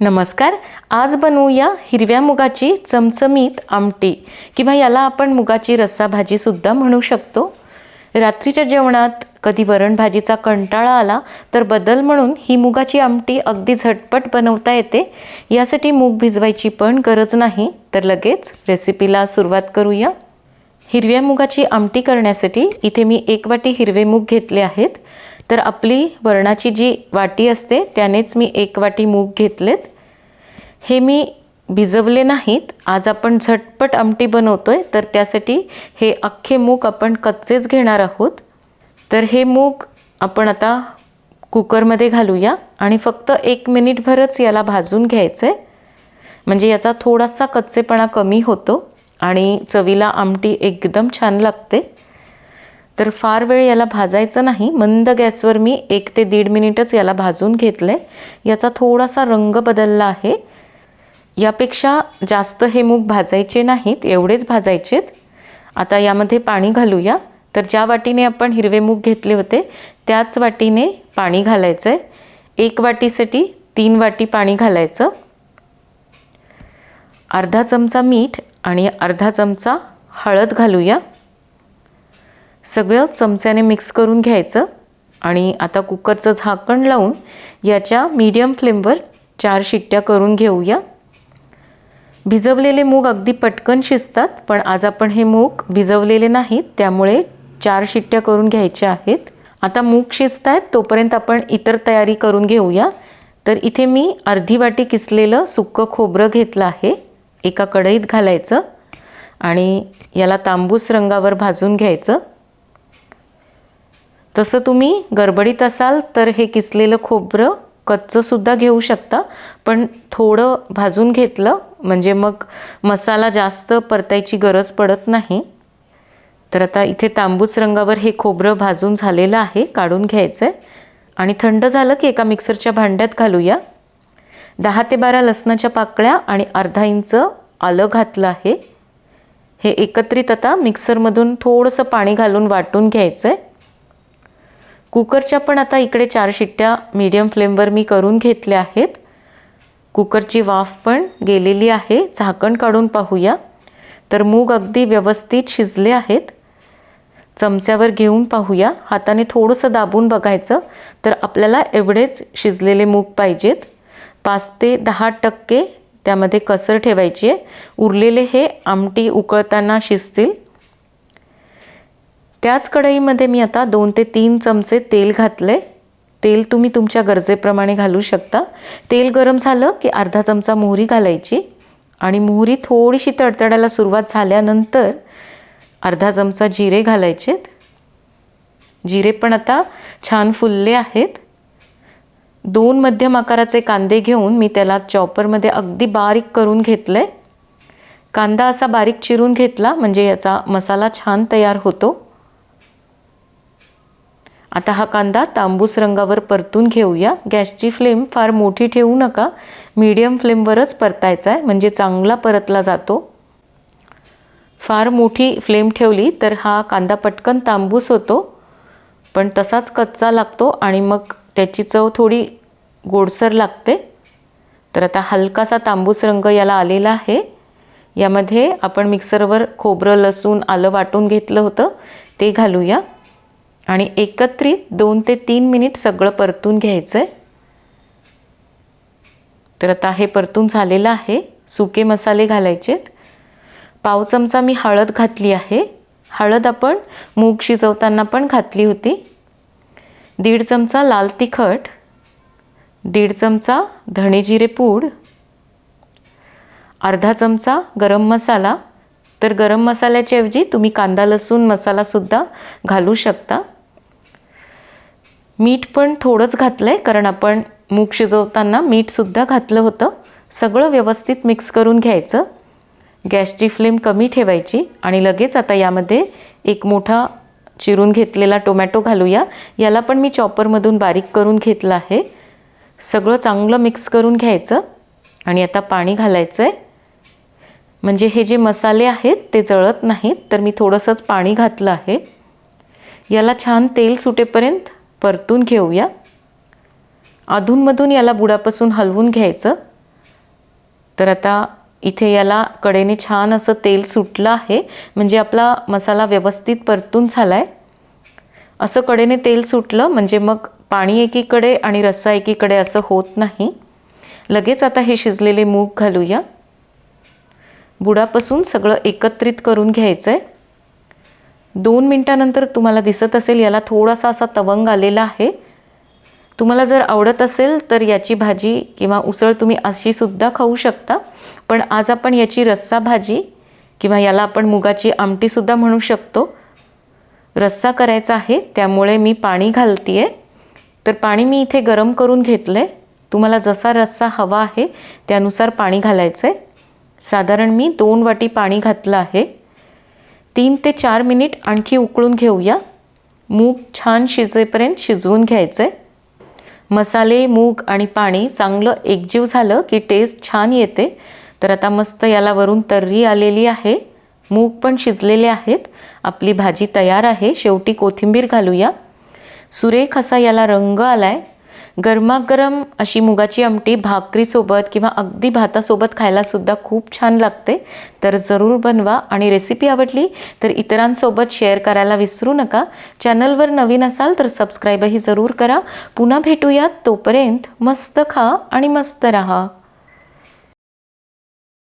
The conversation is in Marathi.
नमस्कार आज बनवूया हिरव्या मुगाची चमचमीत आमटी किंवा याला आपण मुगाची रस्सा भाजीसुद्धा म्हणू शकतो. रात्रीच्या जेवणात कधी वरण भाजीचा कंटाळा आला तर बदल म्हणून ही मुगाची आमटी अगदी झटपट बनवता येते. यासाठी मूग भिजवायची पण गरज नाही तर लगेच रेसिपीला सुरुवात करूया. हिरव्या मुगाची आमटी करण्यासाठी इथे मी एक वाटी हिरवे मूग घेतले आहेत. तर आपली वरणाची जी वाटी असते त्यानेच मी एक वाटी मूग घेतलेत. हे मी भिजवले नाहीत. आज आपण झटपट आमटी बनवतो आहे तर त्यासाठी हे अख्खे मूग आपण कच्चेच घेणार आहोत. तर हे मूग आपण आता कुकरमध्ये घालूया आणि फक्त एक मिनिटभरच याला भाजून घ्यायचं आहे म्हणजे याचा थोडासा कच्चेपणा कमी होतो आणि चवीला आमटी एकदम छान लागते. तर फार वेळ याला भाजायचं नाही. मंद गॅसवर मी एक ते दीड मिनिटच याला भाजून घेतलं आहे याचा थोडासा रंग बदलला आहे. यापेक्षा जास्त हे मूग भाजायचे नाहीत एवढेच भाजायचेत. आता यामध्ये पाणी घालूया. तर ज्या वाटीने आपण हिरवे मूग घेतले होते त्याच वाटीने पाणी घालायचं आहे एक वाटीसाठी तीन वाटी पाणी घालायचं. अर्धा चमचा मीठ आणि अर्धा चमचा हळद घालूया. सगळं चमच्याने मिक्स करून घ्यायचं आणि आता कुकरचं झाकण लावून याच्या मीडियम फ्लेमवर चार शिट्ट्या करून घेऊया. भिजवलेले मूग अगदी पटकन शिजतात पण आज आपण हे मूग भिजवलेले नाहीत त्यामुळे चार शिट्ट्या करून घ्यायच्या आहेत. आता मूग शिजत आहेत तोपर्यंत आपण इतर तयारी करून घेऊया. तर इथे मी अर्धी वाटी किसलेलं सुक्कं खोबरं घेतलं आहे एका कढईत घालायचं आणि याला तांबूस रंगावर भाजून घ्यायचं. तसं तुम्ही गडबडीत असाल तर हे किसलेलं खोबरं कच्चंसुद्धा घेऊ शकता पण थोडं भाजून घेतलं म्हणजे मग मसाला जास्त परतायची गरज पडत नाही. तर आता इथे तांबूस रंगावर हे खोबरं भाजून झालेलं आहे काढून घ्यायचं आहे आणि थंड झालं की एका मिक्सरच्या भांड्यात घालूया. दहा ते बारा लसणाच्या पाकळ्या आणि अर्धा इंच आलं घातलं आहे. हे एकत्रित आता मिक्सरमधून थोडंसं पाणी घालून वाटून घ्यायचं आहे कुकरच्या पण आता इकडे चार शिट्ट्या मीडियम फ्लेमवर मी करून घेतल्या आहेत. कुकरची वाफ पण गेलेली आहे. झाकण काढून पाहूया. तर मूग अगदी व्यवस्थित शिजले आहेत. चमच्यावर घेऊन पाहूया. हाताने थोडंसं दाबून बघायचं तर आपल्याला एवढेच शिजलेले मूग पाहिजेत. पाच ते दहा टक्के त्यामध्ये कसर ठेवायची आहे. उरलेले हे आमटी उकळताना शिजतील. त्याच कढईमध्ये मी आता दोन ते तीन चमचे तेल घातले. तेल तुम्ही तुमच्या गरजेप्रमाणे घालू शकता. तेल गरम झालं की अर्धा चमचा मोहरी घालायची आणि मोहरी थोडीशी तडतडायला सुरुवात झाल्यानंतर अर्धा चमचा जिरे घालायचेत. जिरे पण आता छान फुलले आहेत. दोन मध्यम आकाराचे कांदे घेऊन मी त्याला चॉपरमध्ये अगदी बारीक करून घेतलं. आहे कांदा असा बारीक चिरून घेतला म्हणजे याचा मसाला छान तयार होतो. आता हा कांदा तांबूस रंगावर परतून घेऊया. गॅसची फ्लेम फार मोठी ठेवू नका. मीडियम फ्लेमवरच परतायचा आहे म्हणजे चांगला परतला जातो. फार मोठी फ्लेम ठेवली तर हा कांदा पटकन तांबूस होतो. पण तसाच कच्चा लागतो आणि मग त्याची चव थोडी गोडसर लागते. तर आता हलकासा तांबूस रंग याला आलेला आहे. यामध्ये आपण मिक्सरवर खोबरं लसूण आलं वाटून घेतलं होतं. ते घालूया. आणि एकत्रित दोन ते तीन मिनिट सगळं परतून घ्यायचं आहे तर आता हे परतून झालेलं आहे. सुके मसाले घालायचेत. पाव चमचा मी हळद घातली आहे. हळद आपण मूग शिजवताना पण घातली होती. दीड चमचा लाल तिखट. दीड चमचा धणे जिरे पूड. अर्धा चमचा गरम मसाला. तर गरम मसाल्याच्याऐवजी तुम्ही कांदा लसूण मसालासुद्धा घालू शकता. मीठ पण थोडंच घातलं आहे कारण आपण मूग शिजवताना मीठसुद्धा घातलं होतं. सगळं व्यवस्थित मिक्स करून घ्यायचं. गॅसची फ्लेम कमी ठेवायची आणि लगेच आता यामध्ये एक मोठा चिरून घेतलेला टोमॅटो घालूया. याला पण मी चॉपरमधून बारीक करून घेतलं आहे. सगळं चांगलं मिक्स करून घ्यायचं आणि आता पाणी घालायचं आहे म्हणजे हे जे मसाले आहेत ते जळत नाहीत तर मी थोडंसंच पाणी घातलं आहे. याला छान तेल सुटेपर्यंत परतून घेऊया. अधूनमधून याला बुडापासून हलवून घ्यायचं. तर आता इथे याला कडेने छान असं तेल सुटलं आहे. म्हणजे आपला मसाला व्यवस्थित परतून झाला आहे असं कडेने तेल सुटलं म्हणजे मग पाणी एकीकडे आणि रस्सा एकीकडे असं होत नाही. लगेच आता हे शिजलेले मूग घालूया. बुडापासून सगळं एकत्रित करून घ्यायचं आहे दोन मिनटानंतर तुम्हाला दिसत असेल याला थोडासा असा तवंग आलेला आहे. तुम्हाला जर आवडत असेल तर याची भाजी किंवा उसळ तुम्ही अशीसुद्धा खाऊ शकता. पण आज आपण याची रस्सा भाजी किंवा याला आपण मुगाची आमटीसुद्धा म्हणू शकतो. रस्सा करायचा आहे त्यामुळे मी पाणी घालते आहे तर पाणी मी इथे गरम करून घेतलं आहे तुम्हाला जसा रस्सा हवा आहे त्यानुसार पाणी घालायचं आहे साधारण मी दोन वाटी पाणी घातलं आहे. तीन ते चार मिनिट आणखी उकळून घेऊया. मूग छान शिजेपर्यंत शिजवून घ्यायचं. आहे मसाले मूग आणि पाणी चांगलं एकजीव झालं की टेस्ट छान येते. तर आता मस्त याला वरून तर्री आलेली आहे. मूग पण शिजलेले आहेत. आपली भाजी तयार आहे. शेवटी कोथिंबीर घालूया. सुरेख असा याला रंग आला आहे गरमागरम अशी मुगाची आमटी भाकरीसोबत किंवा अगदी भातासोबत खायलासुद्धा खूप छान लागते. तर जरूर बनवा. आणि रेसिपी आवडली तर इतरांसोबत शेअर करायला विसरू नका. चॅनलवर नवीन असाल तर सबस्क्राईबही जरूर करा. पुन्हा भेटूयात. तोपर्यंत मस्त खा आणि मस्त रहा.